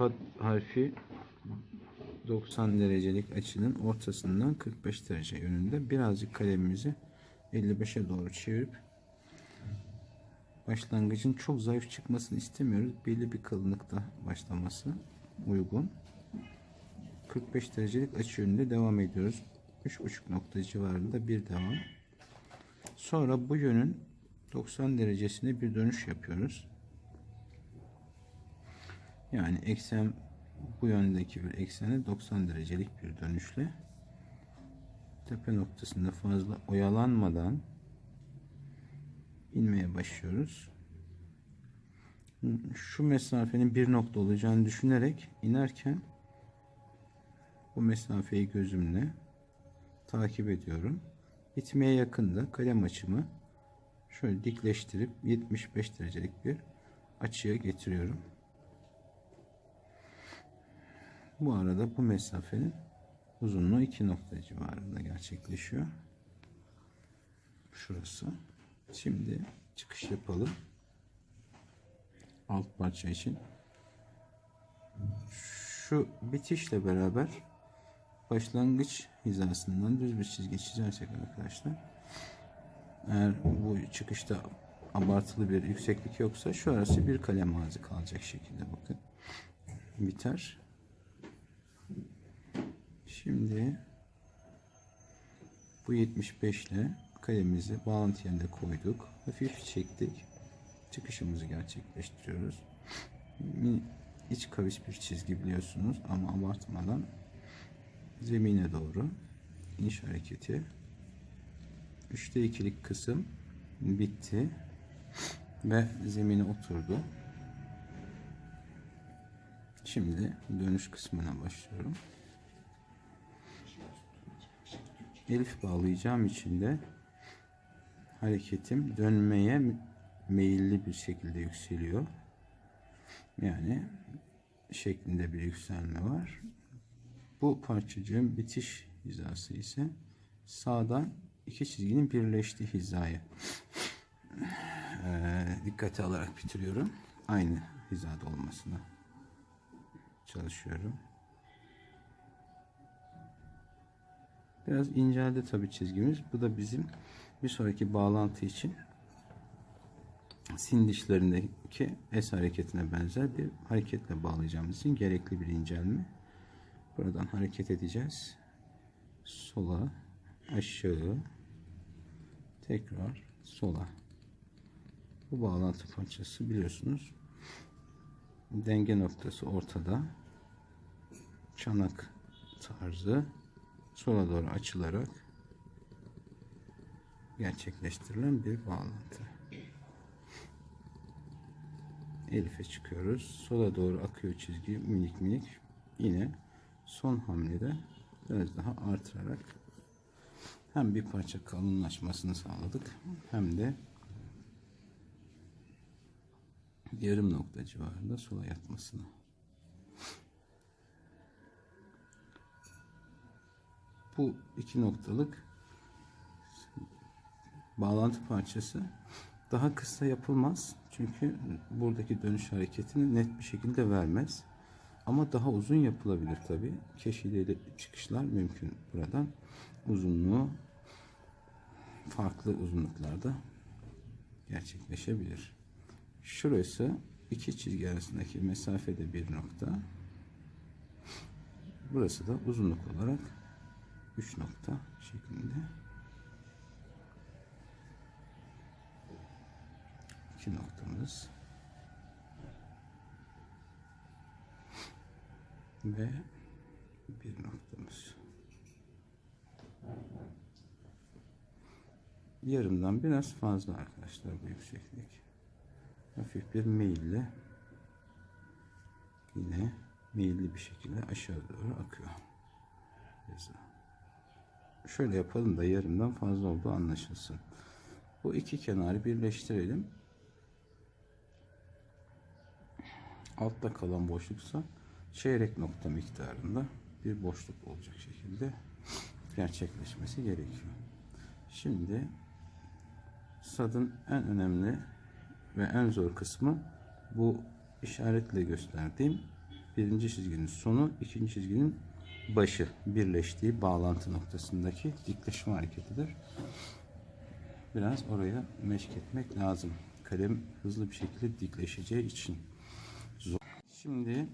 Sad harfi 90 derecelik açının ortasından 45 derece yönünde birazcık kalemimizi 55'e doğru çevirip başlangıcın çok zayıf çıkmasını istemiyoruz. Belli bir kalınlıkta başlaması uygun. 45 derecelik açı yönünde devam ediyoruz. 3,5 nokta civarında bir devam. Sonra bu yönün 90 derecesine bir dönüş yapıyoruz. Yani eksen bu yöndeki bir eksene 90 derecelik bir dönüşle tepe noktasında fazla oyalanmadan inmeye başlıyoruz. Şu mesafenin bir nokta olacağını düşünerek inerken bu mesafeyi gözümle takip ediyorum. Bitmeye yakında kalem açımı şöyle dikleştirip 75 derecelik bir açıya getiriyorum. Bu arada bu mesafenin uzunluğu 2 nokta civarında gerçekleşiyor. Şurası. Şimdi çıkış yapalım. Alt parça için. Şu bitişle beraber başlangıç hizasından düz bir çizgi çizersek arkadaşlar eğer bu çıkışta abartılı bir yükseklik yoksa şu arası bir kalem ağzı kalacak şekilde bakın biter şimdi bu 75 ile kalemimizi bağlantı yerine koyduk hafif çektik çıkışımızı gerçekleştiriyoruz iç kavis bir çizgi biliyorsunuz ama abartmadan zemine doğru iniş hareketi. Üçte ikilik kısım bitti ve zemine oturdu. Şimdi dönüş kısmına başlıyorum. Elif bağlayacağım için de hareketim dönmeye meyilli bir şekilde yükseliyor. Yani şeklinde bir yükselme var. Bu parçacığın bitiş hizası ise sağdan iki çizginin birleştiği hizaya eee, dikkate alarak bitiriyorum. Aynı hizada olmasına çalışıyorum. Biraz inceldi tabi çizgimiz. Bu da bizim bir sonraki bağlantı için sin dişlerindeki es hareketine benzer bir hareketle bağlayacağımız için gerekli bir incelme. Buradan hareket edeceğiz. Sola, aşağı, tekrar sola. Bu bağlantı parçası biliyorsunuz. Denge noktası ortada. Çanak tarzı sola doğru açılarak gerçekleştirilen bir bağlantı. Elif'e çıkıyoruz. Sola doğru akıyor çizgi minik minik. Yine son hamlede biraz daha artırarak hem bir parça kalınlaşmasını sağladık hem de yarım nokta civarında sola yatmasını. Bu iki noktalık bağlantı parçası daha kısa yapılmaz. Çünkü buradaki dönüş hareketini net bir şekilde vermez. Ama daha uzun yapılabilir tabi. Keşideli çıkışlar mümkün buradan. Uzunluğu farklı uzunluklarda gerçekleşebilir. Şurası iki çizgi arasındaki mesafede bir nokta. Burası da uzunluk olarak 3 nokta şeklinde. iki noktamız ve bir noktamız. Yarımdan biraz fazla arkadaşlar bu yükseklik. Hafif bir meyille yine meyilli bir şekilde aşağı doğru akıyor. Yazı. Şöyle yapalım da yarımdan fazla olduğu anlaşılsın. Bu iki kenarı birleştirelim. altta kalan boşluksa çeyrek nokta miktarında bir boşluk olacak şekilde gerçekleşmesi gerekiyor. Şimdi sadın en önemli ve en zor kısmı bu işaretle gösterdiğim birinci çizginin sonu, ikinci çizginin başı birleştiği bağlantı noktasındaki dikleşme hareketidir. Biraz oraya meşk etmek lazım. Kalem hızlı bir şekilde dikleşeceği için. Zor. Şimdi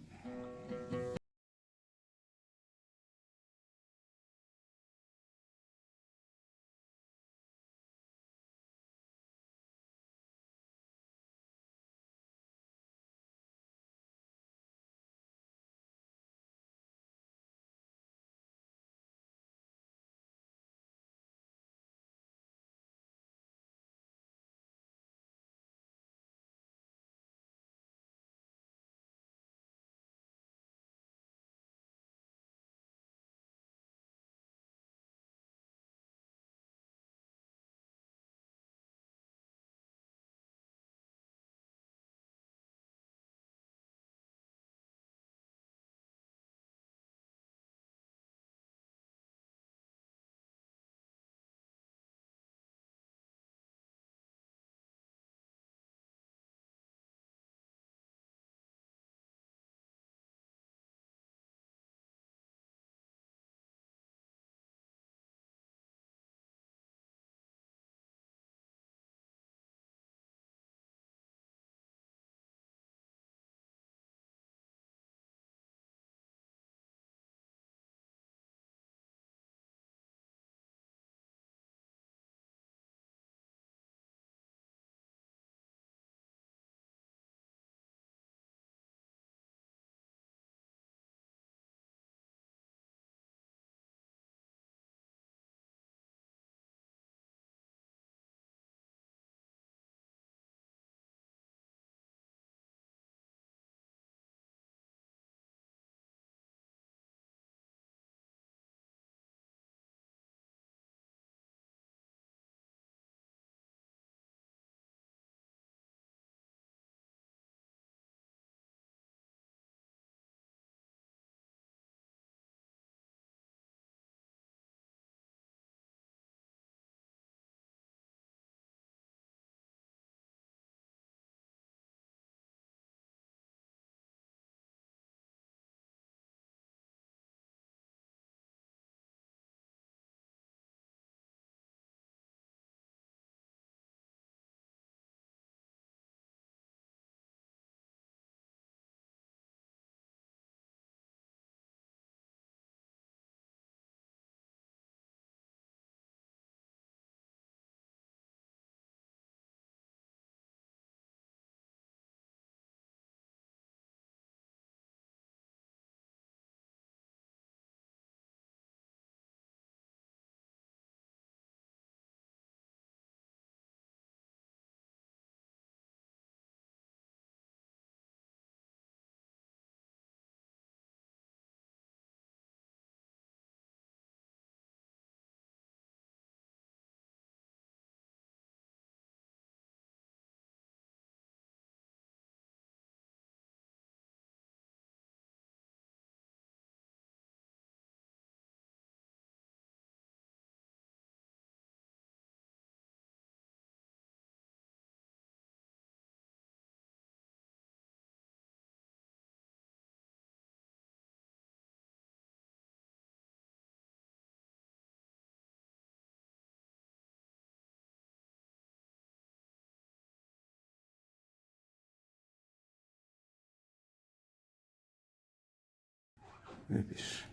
ve bir.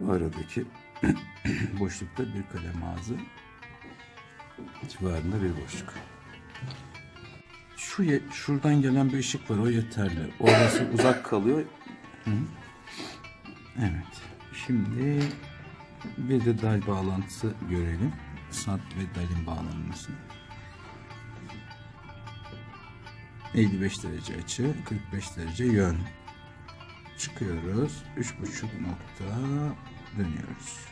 Bu aradaki boşlukta bir kalem ağzı civarında bir boşluk. Şu ye- şuradan gelen bir ışık var o yeterli. Orası uzak kalıyor. Hı. Evet. Şimdi bir de dal bağlantısı görelim. Sat ve dalin bağlanmasını. 55 derece açı, 45 derece yön. Çıkıyoruz. 3,5 nokta dönüyoruz.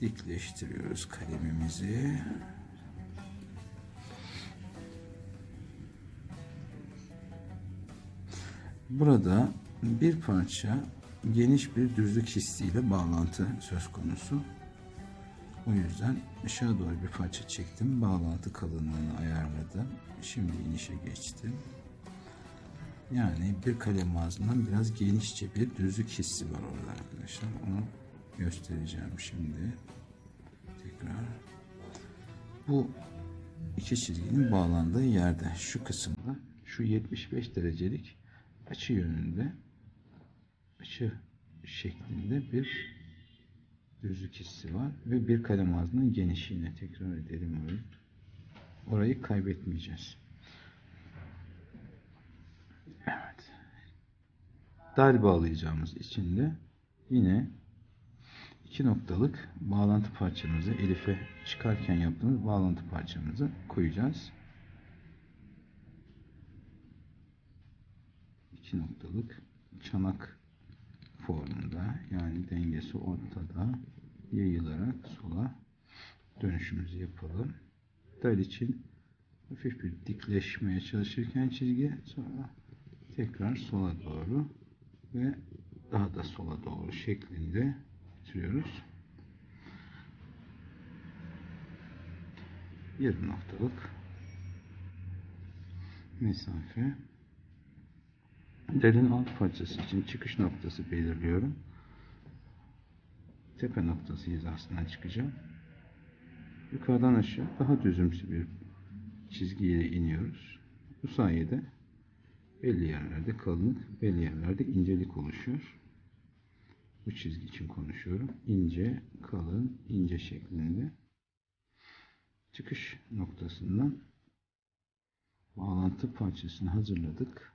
Dikleştiriyoruz kalemimizi. Burada bir parça geniş bir düzlük hissiyle bağlantı söz konusu. O yüzden aşağı doğru bir parça çektim. Bağlantı kalınlığını ayarladım. Şimdi inişe geçtim. Yani bir kalem ağzından biraz genişçe bir düzlük hissi var orada arkadaşlar. Onu göstereceğim şimdi. Tekrar. Bu iki çizginin bağlandığı yerde şu kısımda şu 75 derecelik açı yönünde açı şeklinde bir düzlük hissi var ve bir kalem ağzının genişliğine tekrar edelim orayı. Orayı kaybetmeyeceğiz. Evet. Dal bağlayacağımız için de yine iki noktalık bağlantı parçamızı Elif'e çıkarken yaptığımız bağlantı parçamızı koyacağız. İki noktalık çanak formunda yani dengesi ortada yayılarak sola dönüşümüzü yapalım. Dal için hafif bir dikleşmeye çalışırken çizgi sonra tekrar sola doğru ve daha da sola doğru şeklinde getiriyoruz. Bir noktalık mesafe Delin alt parçası için çıkış noktası belirliyorum. Tepe noktası hizasından çıkacağım. Yukarıdan aşağı daha düzümsü bir çizgiyle iniyoruz. Bu sayede belli yerlerde kalınlık, belli yerlerde incelik oluşuyor. Bu çizgi için konuşuyorum. İnce, kalın, ince şeklinde. Çıkış noktasından bağlantı parçasını hazırladık.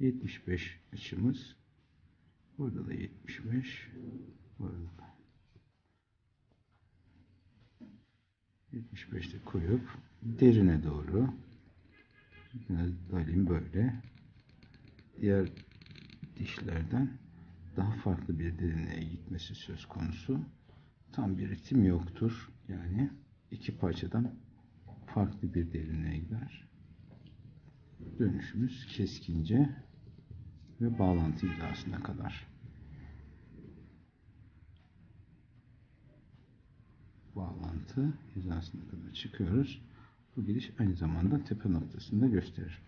75 açımız. Burada da 75. Burada da. 75'te koyup derine doğru biraz dalim böyle diğer dişlerden daha farklı bir derinliğe gitmesi söz konusu. Tam bir ritim yoktur. Yani iki parçadan farklı bir derinliğe gider. Dönüşümüz keskince ve bağlantı hizasına kadar. Bağlantı hizasına kadar çıkıyoruz. Bu gidiş aynı zamanda tepe noktasında gösterir.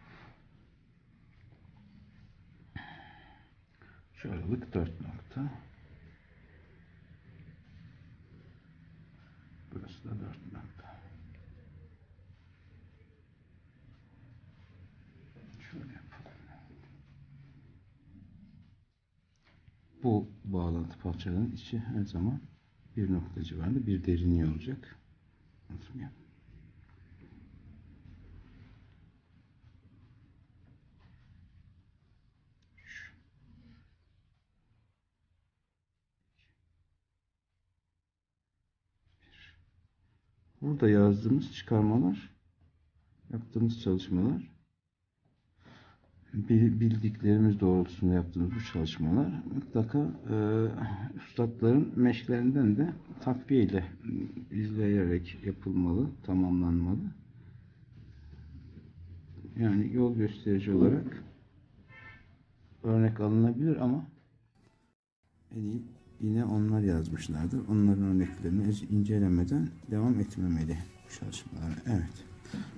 Şu aralık 4 nokta. Burası da 4 nokta. Şöyle yapalım. Bu parçalarının içi her zaman bir nokta civarında bir derinliği olacak. Unutmayalım. Burada yazdığımız çıkarmalar, yaptığımız çalışmalar, bildiklerimiz doğrultusunda yaptığımız bu çalışmalar mutlaka e, üstadların meşklerinden de takviye ile e, izleyerek yapılmalı, tamamlanmalı. Yani yol gösterici olarak örnek alınabilir ama en iyi yine onlar yazmışlardır. Onların örneklerini incelemeden devam etmemeli çalışmalara. Evet.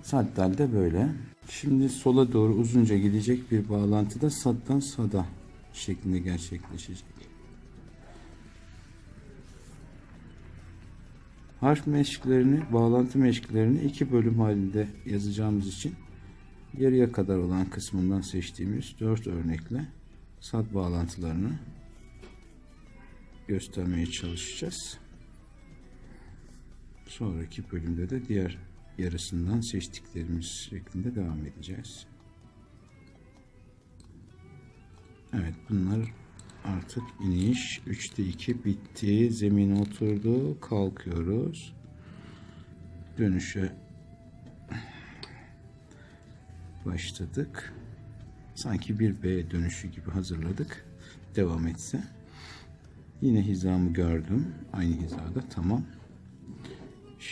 Saddal de böyle. Şimdi sola doğru uzunca gidecek bir bağlantıda saddan sada şeklinde gerçekleşecek. Harf meşklerini, bağlantı meşklerini iki bölüm halinde yazacağımız için yarıya kadar olan kısmından seçtiğimiz dört örnekle sad bağlantılarını göstermeye çalışacağız. Sonraki bölümde de diğer yarısından seçtiklerimiz şeklinde devam edeceğiz. Evet bunlar artık iniş 3'te 2 bitti. Zemine oturdu. Kalkıyoruz. Dönüşe başladık. Sanki bir B dönüşü gibi hazırladık. Devam etse. Yine hizamı gördüm. Aynı hizada. Tamam.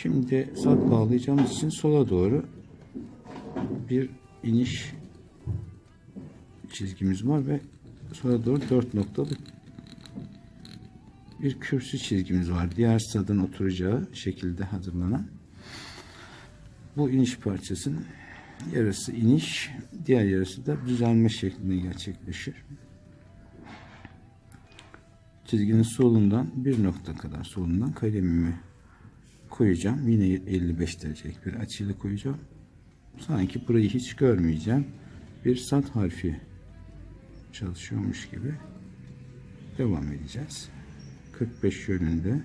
Şimdi sat bağlayacağımız için sola doğru bir iniş çizgimiz var ve sola doğru 4 noktalı bir kürsü çizgimiz var. Diğer sadın oturacağı şekilde hazırlanan. Bu iniş parçasının yarısı iniş, diğer yarısı da düzelme şeklinde gerçekleşir. Çizginin solundan bir nokta kadar solundan kalemimi koyacağım. Yine 55 derecelik bir açıyla koyacağım. Sanki burayı hiç görmeyeceğim. Bir sat harfi çalışıyormuş gibi devam edeceğiz. 45 yönünde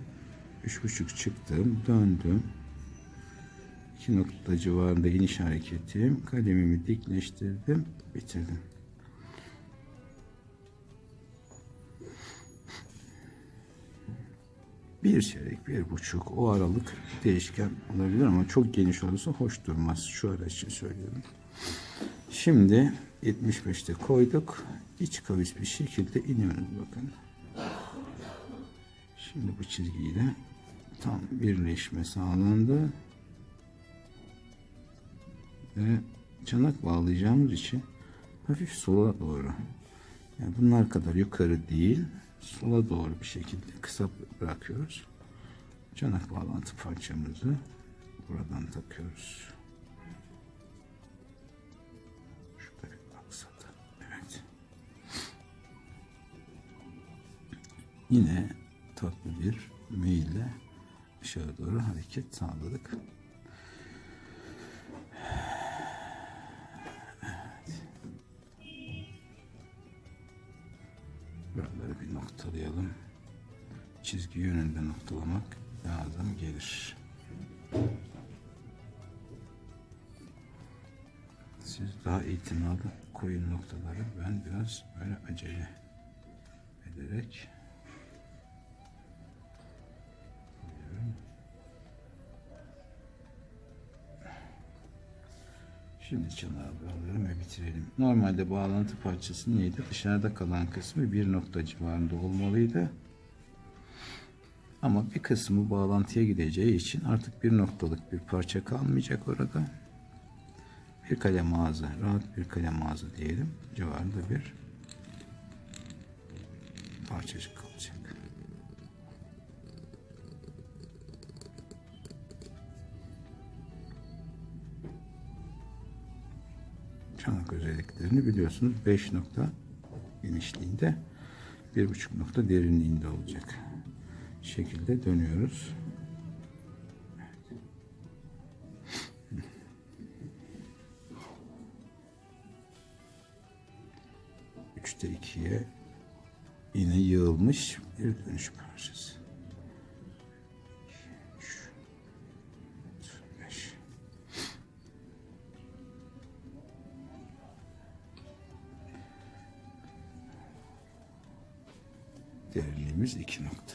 3.5 çıktım, döndüm. 2 nokta civarında iniş hareketim. Kalemimi dikleştirdim, bitirdim. Bir çeyrek, bir buçuk o aralık değişken olabilir ama çok geniş olursa hoş durmaz. Şu ara için söylüyorum. Şimdi 75'te koyduk. İç kavis bir şekilde iniyoruz bakın. Şimdi bu çizgiyle tam birleşme sağlandı. Ve çanak bağlayacağımız için hafif sola doğru. Yani bunlar kadar yukarı değil, sola doğru bir şekilde kısa bırakıyoruz. Çanak bağlantı parçamızı buradan takıyoruz. Şurada bir aksadı. Evet. Yine tatlı bir meyille aşağı doğru hareket sağladık. Noktalayalım. Çizgi yönünde noktalamak lazım gelir. Siz daha itinalı koyun noktaları. Ben biraz böyle acele ederek Şimdi çanağı bağlayalım ve bitirelim. Normalde bağlantı parçası neydi? Dışarıda kalan kısmı bir nokta civarında olmalıydı. Ama bir kısmı bağlantıya gideceği için artık bir noktalık bir parça kalmayacak orada. Bir kalem ağzı, rahat bir kalem ağzı diyelim. Civarında bir parçacık kalacak. Çanak özelliklerini biliyorsunuz. 5 nokta genişliğinde 1,5 nokta derinliğinde olacak. Şekilde dönüyoruz. Üçte ikiye yine yığılmış bir dönüş parçası. 2 nokta.